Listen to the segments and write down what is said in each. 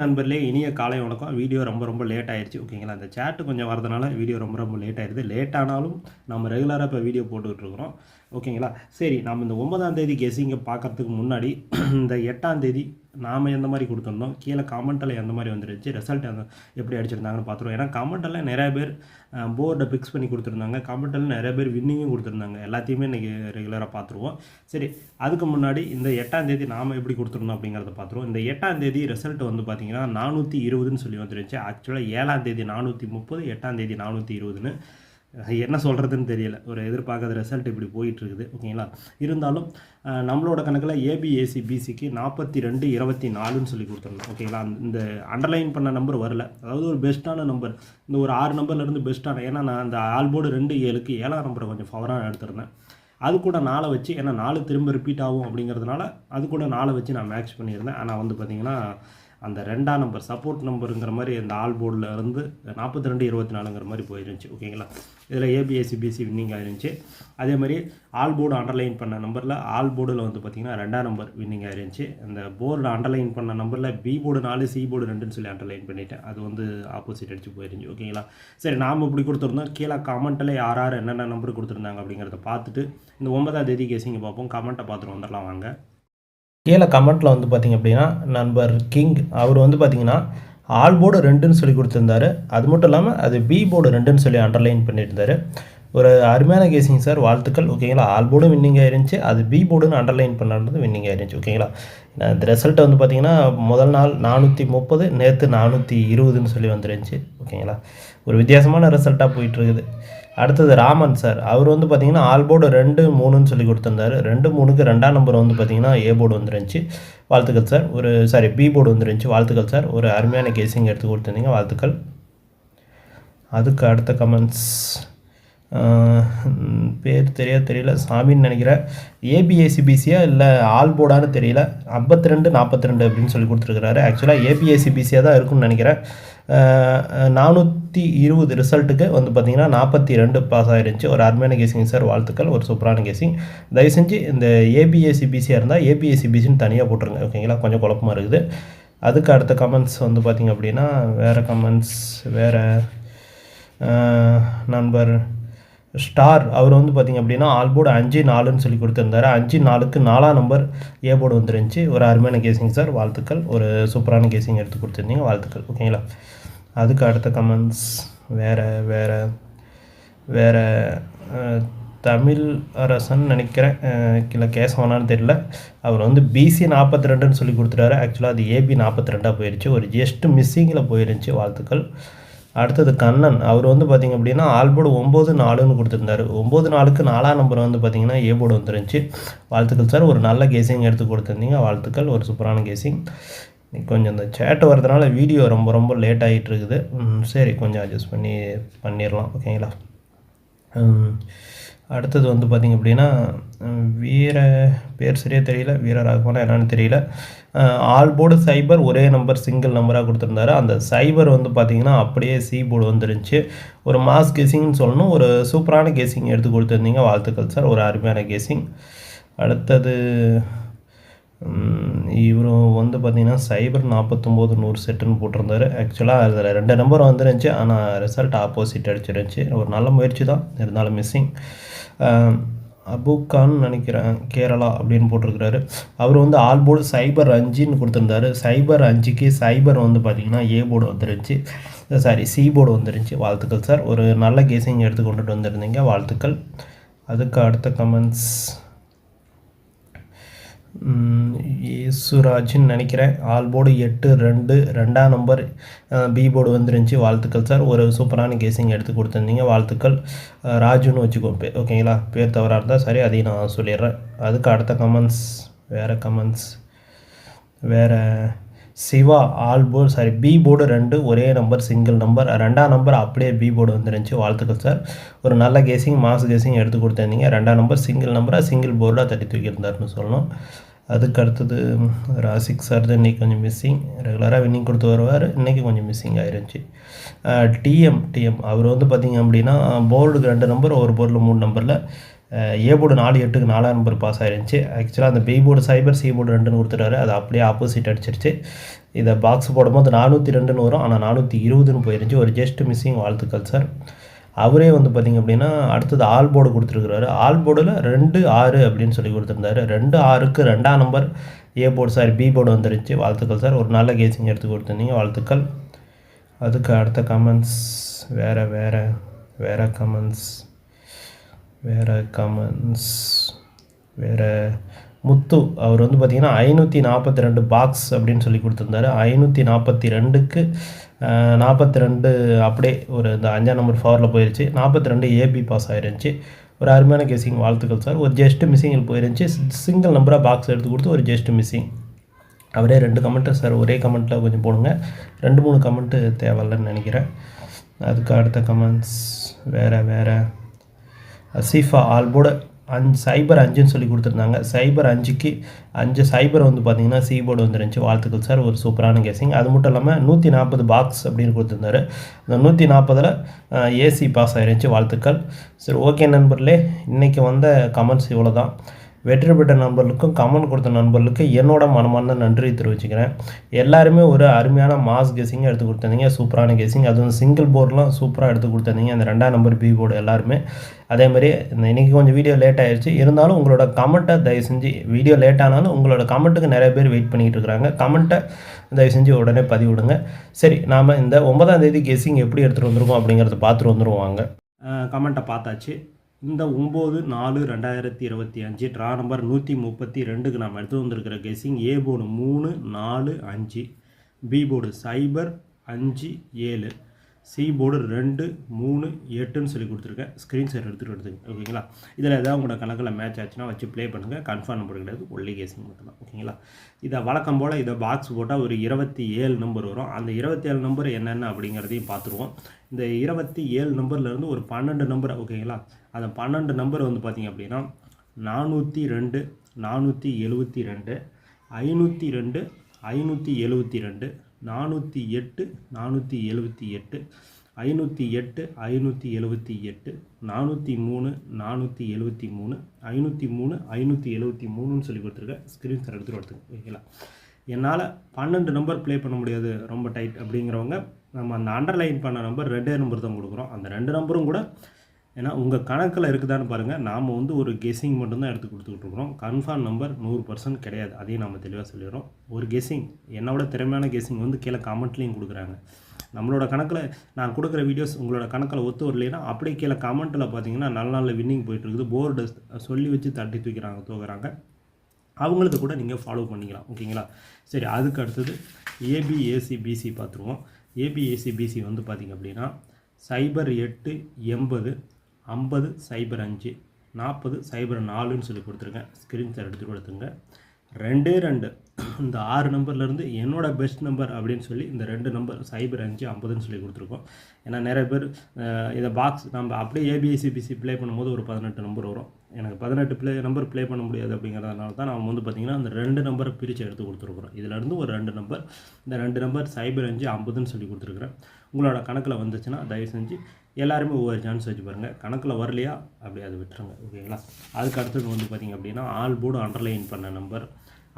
நண்பர்களே இனிய காலை வணக்கம். வீடியோ ரொம்ப ரொம்ப லேட் ஆயிடுச்சு ஓகேங்களா அந்த சேட்டு கொஞ்சம் வரதுனால வீடியோ ரொம்ப ரொம்ப லேட் ஆயிடுது. லேட் ஆனாலும் நம்ம ரெகுலராக இப்போ வீடியோ போட்டுக்கிட்டு இருக்கிறோம். ஓகேங்களா? சரி நாம் இந்த ஒன்பதாம் தேதி கெஸிங்கை பார்க்கறதுக்கு முன்னாடி இந்த எட்டாம் தேதி நாம் எந்த மாதிரி கொடுத்துருந்தோம்? கீழே கமெண்ட்டில் எந்த மாதிரி வந்துருச்சு ரிசல்ட் அந்த எப்படி அடிச்சிருந்தாங்கன்னு பார்த்துருவோம். ஏன்னா கமெண்ட்டெல்லாம் நிறைய பேர் போர்டை ஃபிக்ஸ் பண்ணி கொடுத்துருந்தாங்க. கமெண்ட்டில் நிறைய பேர் வின்னிங்கும் கொடுத்துருந்தாங்க. எல்லாத்தையுமே இன்றைக்கி ரெகுலராக பார்த்துருவோம். சரி அதுக்கு முன்னாடி இந்த எட்டாம் தேதி நாம் எப்படி கொடுத்துருந்தோம் அப்படிங்கிறத பார்த்துருவோம். இந்த எட்டாம் தேதி ரிசல்ட் வந்து பார்த்தீங்கன்னா நானூற்றி இருபதுன்னு சொல்லி வந்துருச்சு ஆக்சுவலாக ஏழாம் தேதி நானூற்றி முப்பது எட்டாம் தேதி நானூற்றி இருபதுன்னு. என்ன சொல்கிறதுன்னு தெரியல. ஒரு எதிர்பார்க்காத ரிசல்ட் இப்படி போயிட்டுருக்குது. ஓகேங்களா இருந்தாலும் நம்மளோட கணக்கில் ஏபிஏசி பிசிக்கு நாற்பத்தி ரெண்டு இருபத்தி நாலுன்னு சொல்லி கொடுத்துருந்தோம் ஓகேங்களா இந்த அண்டர்லைன் பண்ண நம்பர் வரல. அதாவது ஒரு பெஸ்ட்டான நம்பர் இந்த ஒரு ஆறு நம்பர்லேருந்து பெஸ்ட்டான ஏன்னா நான் அந்த ஆல்போர்டு ரெண்டு ஏழுக்கு ஏழாம் நம்பரை கொஞ்சம் ஃபவராக எடுத்திருந்தேன். அது கூட நாளை வச்சு ஏன்னா நாலு திரும்ப ரிப்பீட் ஆகும் அப்படிங்கிறதுனால அது கூட நாளை வச்சு நான் மேட்ச் பண்ணியிருந்தேன். ஆனால் வந்து பார்த்தீங்கன்னா அந்த ரெண்டாம் நம்பர் சப்போர்ட் நம்பருங்கிற மாதிரி அந்த ஆல் போர்டில் இருந்து நாற்பத்தி ரெண்டு இருபத்தி நாலுங்கிற மாதிரி போயிருந்துச்சு ஓகேங்களா? இதில் ஏபிஎஸ்சி பிசி வின்னிங் ஆயிருந்துச்சு. அதே மாதிரி ஆல் போர்டு அண்டர்லைன் பண்ண நம்பரில் ஆல் போர்டில் வந்து பார்த்திங்கன்னா ரெண்டாம் நம்பர் வின்னிங் ஆயிருந்துச்சு. அந்த போர்டு அண்டர்லைன் பண்ண நம்பரில் பி போர்டு நாலு சி போர்டு ரெண்டுன்னு சொல்லி அண்டர்லைன் பண்ணிட்டேன். அது வந்து ஆப்போசிட் அடிச்சு போயிருந்துச்சு ஓகேங்களா? சரி நாம் இப்படி கொடுத்துருந்தோம். கீழே கமெண்ட்டில் யார் யார் என்னென்ன நம்பர் கொடுத்துருந்தாங்க அப்படிங்கிறத பார்த்துட்டு இந்த ஒன்பதாம் தேதி கேசிங்க பார்ப்போம். கமெண்ட்டை பார்த்துட்டு வந்துடலாம் வாங்க. கீழே கமெண்ட்டில் வந்து பார்த்தீங்க அப்படின்னா நண்பர் கிங் அவர் வந்து பார்த்திங்கன்னா ஆல் போர்டு ரெண்டுன்னு சொல்லி கொடுத்துருந்தாரு. அது மட்டும் இல்லாமல் அது பி போர்டு ரெண்டுன்னு சொல்லி அண்டர்லைன் பண்ணியிருந்தாரு. ஒரு அருமையான கேசிங் சார் வாழ்த்துக்கள். ஓகேங்களா ஆல் போர்டும் வின்னிங் ஆயிருந்துச்சு அது பி போர்டுன்னு அண்டர்லைன் பண்ணுறது வின்னிங் ஆயிருந்துச்சு ஓகேங்களா இந்த ரிசல்ட் வந்து பார்த்திங்கன்னா முதல் நாள் நானூற்றி முப்பது நேற்று நானூற்றி இருபதுன்னு சொல்லி வந்துருந்துச்சு. ஓகேங்களா ஒரு வித்தியாசமான ரிசல்ட்டாக போயிட்டுருக்குது அடுத்தது ராமன் சார். அவர் வந்து பார்த்தீங்கன்னா ஆல் போர்டு ரெண்டு மூணுன்னு சொல்லி கொடுத்துருந்தாரு. ரெண்டு மூணுக்கு ரெண்டாம் நம்பர் வந்து பார்த்தீங்கன்னா ஏ போர்டு வந்துருந்துச்சு. வாழ்த்துக்கள் சார். ஒரு சாரி பி போர்டு வந்துருந்துச்சு. வாழ்த்துக்கள் சார். ஒரு அருமையான கேசிங் எடுத்து கொடுத்துருந்தீங்க. வாழ்த்துக்கள். அதுக்கு அடுத்த கமெண்ட்ஸ் பேர் தெரிய தெரியல. சாமின்னு நினைக்கிறேன் ஏபிஏசிபிசியா இல்லை ஆல் போர்டான்னு தெரியல. ஐம்பத்தி ரெண்டு நாற்பத்தி ரெண்டு அப்படின்னு சொல்லி கொடுத்துருக்குறாரு. ஆக்சுவலாக ஏபிஏசிபிசியாக தான் இருக்கும்னு நினைக்கிறேன். நானூற்றி இருபது ரிசல்ட்டுக்கு வந்து பார்த்திங்கன்னா நாற்பத்தி ரெண்டு பாஸ் ஆகிருந்துச்சு ஒரு அருமையான கேசிங் சார் வாழ்த்துக்கள். ஒரு சூப்பரான கேசிங் தயவு செஞ்சு இந்த ஏபிஎஸ்சிபிசியாக இருந்தால் ஏபிஎஸ்சிபிசின்னு தனியாக போட்டுருங்க. ஓகேங்களா கொஞ்சம் குழப்பமாக இருக்குது. அதுக்கு அடுத்த கமெண்ட்ஸ் வந்து பார்த்திங்க அப்படின்னா வேறு கமெண்ட்ஸ் வேறு நண்பர் ஸ்டார். அவர் வந்து பார்த்திங்க அப்படின்னா ஆல்போர்டு அஞ்சு நாலுன்னு சொல்லி கொடுத்துருந்தாரு. அஞ்சு நாலுக்கு நாலாம் நம்பர் ஏ போர்டு வந்துருந்துச்சு. ஒரு அருமையான கேசிங் சார் வாழ்த்துக்கள். ஒரு சூப்பரான கேசிங் எடுத்து கொடுத்துருந்தீங்க. வாழ்த்துக்கள். ஓகேங்களா அதுக்கு அடுத்த கமெண்ட்ஸ் வேறு வேறு வேறு தமிழ் அரசன் நினைக்கிறேன். இல்லை கேசவனான்னு தெரியல. அவர் வந்து பிசி நாற்பத்தி ரெண்டுன்னு சொல்லி கொடுத்துட்டாரு. ஆக்சுவலாக அது ஏபி நாற்பத்தி ரெண்டாக போயிருச்சு. ஒரு ஜஸ்ட் மிஸ்ஸிங்கில் போயிருந்துச்சு. வாழ்த்துக்கள். அடுத்தது கண்ணன். அவர் வந்து பார்த்திங்க அப்படின்னா ஆல்போர்டு ஒம்பது நாலுன்னு கொடுத்துருந்தாரு. ஒம்பது நாலுக்கு நாலாம் நம்பர் வந்து பார்த்திங்கன்னா ஏ போர்டு வந்துருந்துச்சு வாழ்த்துக்கள் சார். ஒரு நல்ல கேசிங் எடுத்து கொடுத்துருந்தீங்க. வாழ்த்துக்கள். ஒரு சூப்பரான கேசிங் கொஞ்சம் இந்த சேட் வரதுனால வீடியோ ரொம்ப ரொம்ப லேட் ஆகிட்டு இருக்குது ம், சரி கொஞ்சம் அட்ஜஸ்ட் பண்ணி பண்ணிடலாம். ஓகேங்களா அடுத்தது வந்து பார்த்திங்க அப்படின்னா வீர பேர் சரியாக தெரியல வீர ராகவனா என்னன்னு தெரியல. ஆல் போர்டு சைபர் ஒரே நம்பர் சிங்கிள் நம்பராக கொடுத்துருந்தாரு. அந்த சைபர் வந்து பார்த்திங்கன்னா அப்படியே சி போர்டு வந்துருந்துச்சு. ஒரு மாஸ் கேசிங்னு சொல்லணும். ஒரு சூப்பரான கேசிங் எடுத்து கொடுத்துருந்தீங்க. வாழ்த்துக்கள் சார் ஒரு அருமையான கேசிங் அடுத்தது இவரும் வந்து பார்த்திங்கன்னா சைபர் நாற்பத்தொம்போது நூறு செட்டுன்னு போட்டிருந்தாரு. ஆக்சுவலாக அதில் ரெண்டு நம்பர் வந்துருந்துச்சு. ஆனால் ரிசல்ட் ஆப்போசிட் அடிச்சிருந்துச்சு. ஒரு நல்ல முயற்சி தான். இருந்தாலும் மிஸ்ஸிங் அபுகான் நினைக்கிறேன் கேரளா அப்படின்னு போட்டிருக்கிறாரு. அவர் வந்து ஆல் போர்டு சைபர் அஞ்சுன்னு கொடுத்துருந்தாரு. சைபர் அஞ்சுக்கு சைபர் வந்து பார்த்தீங்கன்னா ஏ போர்டு வந்துருந்துச்சு. சாரி சி போர்டு வந்துருந்துச்சு. வாழ்த்துக்கள் சார் ஒரு நல்ல கேசிங் எடுத்து கொண்டுட்டு வந்திருந்தீங்க. வாழ்த்துக்கள். அதுக்கு அடுத்த கமெண்ட்ஸ் யேசுராஜ்னு நினைக்கிறேன். ஆல் போர்டு எட்டு ரெண்டு ரெண்டாம் நம்பர் பி போர்டு வந்துருந்துச்சு. வாழ்த்துக்கள் சார். ஒரு சூப்பரான கேசிங் எடுத்து கொடுத்துருந்தீங்க. வாழ்த்துக்கள். ராஜுன்னு வச்சுக்கோ பே ஓகேங்களா? பேர் தவறாக இருந்தால் சரி அதையும் நான் சொல்லிடுறேன். அதுக்கு அடுத்த கமெண்ட்ஸ் வேறு கமெண்ட்ஸ் வேறு Siva all board sorry B board ரெண்டு ஒரே நம்பர் சிங்கிள் நம்பர். ரெண்டாம் நம்பர் அப்படியே பி போர்டு வந்துருந்துச்சு. வாழ்த்துக்கள் சார். ஒரு நல்ல கேசிங் மாஸ் கேசிங் எடுத்து கொடுத்துருந்தீங்க. ரெண்டாம் நம்பர் சிங்கிள் நம்பராக சிங்கிள் போர்டாக தட்டி தூக்கியிருந்தாருன்னு சொல்லணும். அதுக்கு அடுத்தது ராசிக் சார் தான் இன்றைக்கி கொஞ்சம் மிஸ்ஸிங் ரெகுலராக வின்னிங் கொடுத்து வருவார். இன்றைக்கி கொஞ்சம் மிஸ்ஸிங் ஆயிருந்துச்சு. டிஎம் டிஎம் அவர் வந்து பார்த்திங்க அப்படின்னா போர்டுக்கு ரெண்டு நம்பர் ஒரு போர்டில் மூணு நம்பரில் ஏ போர்டு நாலு எட்டுக்கு நாலாம் நம்பர் பாஸ் ஆயிருந்துச்சு. ஆக்சுவலாக அந்த B board cipher C board ரெண்டுன்னு கொடுத்துட்டாரு. அது அப்படியே ஆப்போசிட் அடிச்சிருச்சு. இதை பாக்ஸ் போடும்போது நானூற்றி ரெண்டுன்னு வரும். ஆனால் நானூற்றி இருபதுன்னு போயிருந்துச்சு. ஒரு ஜஸ்ட் மிஸ்ஸிங் வாழ்த்துக்கள் சார் அவரே வந்து பார்த்திங்க அப்படின்னா அடுத்தது ஆல் போர்டு கொடுத்துருக்குறாரு. ஆல் போர்டில் ரெண்டு ஆறு அப்படின்னு சொல்லி கொடுத்துருந்தாரு. ரெண்டு ஆறுக்கு ரெண்டாம் number A board sir B board வந்துருச்சு. வாழ்த்துக்கள் சார். ஒரு நல்ல கேசிங் எடுத்து கொடுத்துருந்தீங்க. வாழ்த்துக்கள். அதுக்கு அடுத்த கமெண்ட்ஸ் வேறு வேறு வேறு கமெண்ட்ஸ் வேறு கமெண்ட்ஸ் வேறு முத்து அவர் வந்து பார்த்திங்கன்னா ஐநூற்றி நாற்பத்தி ரெண்டு பாக்ஸ் அப்படின்னு சொல்லி கொடுத்துருந்தாரு. ஐநூற்றி நாற்பத்தி ரெண்டுக்கு நாற்பத்தி ரெண்டு அப்படியே ஒரு இந்த அஞ்சாம் நம்பர் ஃபவரில் போயிருச்சு. நாற்பத்தி ரெண்டு ஏபி பாஸ் ஆயிருந்துச்சு. ஒரு அருமையான கேசிங் வாழ்த்துக்கள் சார் ஒரு ஜஸ்ட் மிஸ்ஸிங்கில் போயிருந்துச்சு. சிங்கிள் நம்பராக பாக்ஸ் எடுத்து கொடுத்து ஒரு ஜஸ்ட் மிஸ்ஸிங் அவரே ரெண்டு கமெண்ட்டு சார் ஒரே கமெண்ட்டில் கொஞ்சம் போடுங்க. ரெண்டு மூணு கமெண்ட்டு தேவையில்லைன்னு நினைக்கிறேன். அதுக்கு அடுத்த கமெண்ட்ஸ் வேறு வேறு. சீஃபா ஆல்போட அஞ்சு சைபர் அஞ்சுன்னு சொல்லி கொடுத்துருந்தாங்க. சைபர் அஞ்சுக்கு அஞ்சு சைபர் வந்து பார்த்தீங்கன்னா சீபோர்டு வந்துருந்துச்சு வாழ்த்துக்கள் சார். ஒரு சூப்பரான கேசிங் அது மட்டும் இல்லாமல் நூற்றி நாற்பது பாக்ஸ் அப்படின்னு கொடுத்துருந்தாரு. அந்த நூற்றி நாற்பதில் ஏசி பாஸ் ஆகிருந்துச்சி வாழ்த்துக்கள். சரி ஓகே நண்பர்களே. இன்றைக்கி வந்த கமெண்ட்ஸ் இவ்வளோ தான் வெற்றி பெற்ற நண்பர்களுக்கும் கமெண்ட் கொடுத்த நண்பர்களுக்கு என்னோட மனமார்ந்த நன்றி தெரிவிச்சுக்கிறேன். எல்லாருமே ஒரு அருமையான மாஸ் கெஸிங் எடுத்து கொடுத்துருந்தீங்க. சூப்பரான கெஸிங் அதுவும் சிங்கிள் போர்டெலாம் சூப்பராக எடுத்து கொடுத்துருந்தீங்க. அந்த ரெண்டாம் நம்பர் பி போர்டு எல்லாருமே. அதே மாதிரி இந்த இன்றைக்கி கொஞ்சம் வீடியோ லேட் ஆயிடுச்சு இருந்தாலும் உங்களோட கமெண்ட்டை தயவு செஞ்சு வீடியோ லேட் ஆனாலும் உங்களோட கமெண்ட்டுக்கு நிறைய பேர் வெயிட் பண்ணிகிட்டு இருக்கிறாங்க கமெண்ட்டை தயவு செஞ்சு உடனே பதிவிடுங்க. சரி நாம் இந்த ஒன்பதாம் தேதி கெஸிங் எப்படி எடுத்துகிட்டு வந்திருக்கோம் அப்படிங்கிறத பார்த்துட்டு வந்துருவாங்க கமெண்ட்டை பார்த்தாச்சு. இந்த ஒம்பது நாலு ரெண்டாயிரத்தி இருபத்தி அஞ்சு ட்ரா நம்பர் நூற்றி முப்பத்தி ரெண்டுக்கு நாம் எடுத்து வந்திருக்கிற கெஸிங் ஏ போர்டு மூணு நாலு அஞ்சு பி போர்டு சைபர் அஞ்சு ஏழு. சி போர்டு ரெண்டு மூணு எட்டுன்னு சொல்லி கொடுத்துருக்கேன். ஸ்க்ரீன்ஷாட் எடுத்துகிட்டு எடுத்துங்க ஓகேங்களா? இதில் ஏதாவது உங்களோட கணக்கில் மேட்ச் ஆச்சுன்னா வச்சு ப்ளே பண்ணுங்கள் கன்ஃபார்ம் நம்பர் கிடையாது. ஒல்லி கேசிங் மட்டும்தான். ஓகேங்களா? இதை வழக்கம் போல் இதை பாக்ஸ் போட்டால் ஒரு இருபத்தி ஏழு நம்பர் வரும். அந்த இருபத்தி ஏழு நம்பர் என்னென்ன அப்படிங்கிறதையும் பார்த்துருவோம். இந்த இருபத்தி ஏழு நம்பர்லேருந்து ஒரு பன்னெண்டு நம்பர் ஓகேங்களா? அந்த பன்னெண்டு நம்பர் வந்து பார்த்திங்க அப்படின்னா நானூற்றி ரெண்டு நானூற்றி எழுபத்தி ரெண்டு ஐநூற்றி ரெண்டு ஐநூற்றி எழுபத்தி ரெண்டு நானூற்றி எட்டு நானூற்றி எழுபத்தி எட்டு ஐநூற்றி எட்டு ஐநூற்றி எழுபத்தி எட்டு நானூற்றி மூணு நானூற்றி எழுபத்தி மூணு ஐநூற்றி மூணு ஐநூற்றி எழுபத்தி மூணுன்னு சொல்லி கொடுத்துருக்கேன் ஸ்க்ரீன் ஸ்க்ரீன்ஷாட் எடுத்துகிட்டு வரதுக்கு. ஓகேங்களா? என்னால் பன்னெண்டு நம்பர் ப்ளே பண்ண முடியாது. ரொம்ப டைட் அப்படிங்கிறவங்க நம்ம அந்த அண்டர்லைன் பண்ண நம்பர் ரெண்டே நம்பர் தான் கொடுக்குறோம். அந்த ரெண்டு நம்பரும் கூட ஏன்னா உங்கள் கணக்கில் இருக்குதான்னு பாருங்கள் நாம் வந்து ஒரு கெஸ்ஸிங் மட்டும்தான் எடுத்து கொடுத்துக்கிட்டு இருக்கிறோம். கன்ஃபார்ம் நம்பர் நூறு பர்சன்ட் கிடையாது. அதையும் நம்ம தெளிவாக சொல்லிடுறோம். ஒரு கெஸ்ஸிங் என்னோட திறமையான கெஸ்ஸிங் வந்து கீழே கமெண்ட்லேயும் கொடுக்குறாங்க. நம்மளோட கணக்கில் நான் கொடுக்குற வீடியோஸ் உங்களோட கணக்கில் ஒத்து வரலைன்னா அப்படியே கீழே கமெண்ட்டில் பார்த்தீங்கன்னா நல்ல நல்ல வின்னிங் போயிட்டுருக்குது போர்டு சொல்லி வச்சு தட்டி தூக்கிறாங்க தூக்குறாங்க. அவங்களுக்கு கூட நீங்கள் ஃபாலோ பண்ணிக்கலாம். ஓகேங்களா? சரி அதுக்கு அடுத்தது ஏபிஏசி பிசி பார்த்துருவோம். ஏபிஏசி பிசி வந்து பார்த்திங்க அப்படின்னா சைபர் எட்டு எண்பது ஐம்பது சைபர் அஞ்சு நாற்பது சைபர் நாலுன்னு சொல்லி கொடுத்துருக்கேன். ஸ்க்ரீன்ஷாட் எடுத்து கொடுத்துங்க ரெண்டே ரெண்டு. இந்த ஆறு நம்பர்லேருந்து என்னோட பெஸ்ட் நம்பர் அப்படின்னு சொல்லி இந்த ரெண்டு நம்பர் சைபர் அஞ்சு ஐம்பதுன்னு சொல்லி கொடுத்துருக்கோம். ஏன்னா நிறைய பேர் இதை பாக்ஸ் நம்ம அப்படியே ஏபிஎஸ்சிபிசி ப்ளே பண்ணும்போது ஒரு பதினெட்டு நம்பர் வரும். எனக்கு பதினெட்டு ப்ளே நம்பர் ப்ளே பண்ண முடியாது அப்படிங்கிறதுனால தான் நான் வந்து பார்த்திங்கன்னா அந்த ரெண்டு நம்பரை பிரித்து எடுத்து கொடுத்துருக்குறோம். இதுலேருந்து ஒரு ரெண்டு நம்பர் இந்த ரெண்டு நம்பர் சைபர் அஞ்சு ஐம்பதுன்னு சொல்லி கொடுத்துருக்குறேன். உங்களோட கணக்கில் வந்துச்சுன்னா தயவு செஞ்சு எல்லாருமே ஒவ்வொரு சான்ஸ் வச்சு பாருங்கள் கணக்கில் வரலையா? அப்படி அதை விட்டுருங்க. ஓகேங்களா? அதுக்கு அடுத்தது வந்து பார்த்திங்க அப்படின்னா ஆல் போர்டு அண்டர்லைன் பண்ண நம்பர்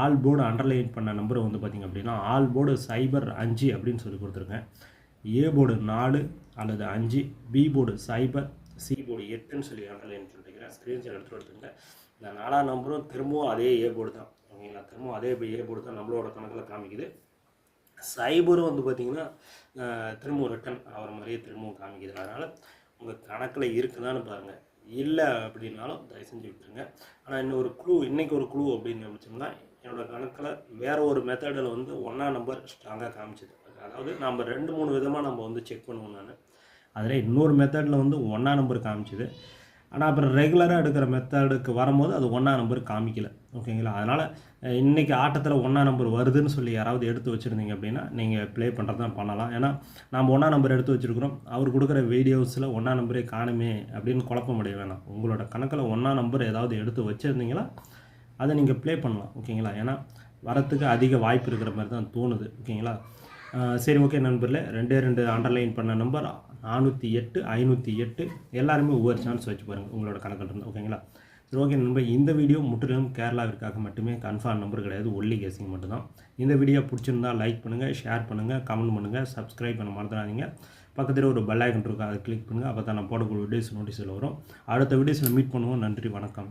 ஆல் போர்டு அண்டர்லைன் பண்ண நம்பர் வந்து பார்த்திங்க அப்படின்னா ஆல் போர்டு சைபர் அஞ்சு அப்படின்னு சொல்லி கொடுத்துருக்கேன் ஏ போர்டு நாலு அல்லது அஞ்சு B board cipher C board எட்டுன்னு சொல்லி அண்டர்லைன் பண்ணிருக்கிறேன் ஸ்க்ரீன்ஷாட் எடுத்து எடுத்துங்க இந்த நாலாம் நம்பரும் திரும்பவும் அதே ஏ போர்டு தான். ஓகேங்களா? திரும்பவும் அதே ஏ போர்டு தான் நம்மளோட கணக்கில் காமிக்குது. சைபரும் வந்து பார்த்திங்கன்னா திரும்பவும் ரிட்டன் ஆகிற மாதிரியே திரும்பவும் காமிக்குது. அதனால் உங்கள் கணக்கில் இருக்குதான்னு பாருங்கள் இல்லை அப்படின்னாலும் தயவு செஞ்சு விட்டுருங்க. ஆனால் இன்னும் ஒரு இன்றைக்கி ஒரு குழு அப்படின்னு நினச்சோம்னா என்னோடய கணக்கில் வேறு ஒரு மெத்தடில் வந்து ஒன்றா நம்பர் ஸ்ட்ராங்காக காமிச்சது. அதாவது நம்ம ரெண்டு மூணு விதமாக நம்ம வந்து செக் பண்ணுவோம் நான். அதில் இன்னொரு மெத்தடில் வந்து ஒன்றா நம்பர் காமிச்சிது. ஆனால் அப்புறம் ரெகுலராக எடுக்கிற மெத்தடுக்கு வரும்போது அது ஒன்றா நம்பர் காமிக்கல. ஓகேங்களா அதனால் இன்றைக்கி ஆட்டத்தில் ஒன்றா நம்பர் வருதுன்னு சொல்லி யாராவது எடுத்து வச்சுருந்தீங்க அப்படின்னா நீங்கள் ப்ளே பண்ணுறது தான் பண்ணலாம். ஏன்னா நம்ம ஒன்றா நம்பர் எடுத்து வச்சுருக்கிறோம். அவர் கொடுக்குற வீடியோஸில் ஒன்றா நம்பரே காணுமே அப்படின்னு குழப்பம் அடைய வேணாம். உங்களோட கணக்கில் ஒன்றா நம்பர் ஏதாவது எடுத்து வச்சுருந்தீங்களா அதை நீங்கள் ப்ளே பண்ணலாம். ஓகேங்களா ஏன்னா வரத்துக்கு அதிக வாய்ப்பு இருக்கிற மாதிரி தான் தோணுது. ஓகேங்களா சரி ஓகே நண்பர்களே. ரெண்டே ரெண்டு அண்டர்லைன் பண்ண நம்பர் நானூற்றி எட்டு ஐநூற்றி எட்டு. எல்லாருமே ஒவ்வொரு சான்ஸ் வச்சு பாருங்கள் உங்களோட கணக்கில் இருந்து ஓகேங்களா சரி ஓகே நண்பர் இந்த வீடியோ முற்றிலும் கேரளாவிற்காக மட்டுமே கன்ஃபார்ம் நம்பர் கிடையாது. ஒல்லி கேசிங் மட்டும்தான். இந்த வீடியோ பிடிச்சிருந்தா லைக் பண்ணுங்கள் ஷேர் பண்ணுங்கள் கமெண்ட் பண்ணுங்கள் சப்ஸ்கிரைப் பண்ண மறந்துடாதீங்க. பக்கத்தில் ஒரு பெல் ஐக்கன் இருக்கும் அதை கிளிக் பண்ணுங்கள் அப்போ தான் நான் போடக்கூடிய வீடியோஸ் நோட்டீஸில் வரும். அடுத்த வீடியோஸில் மீட் பண்ணுவோம். நன்றி வணக்கம்.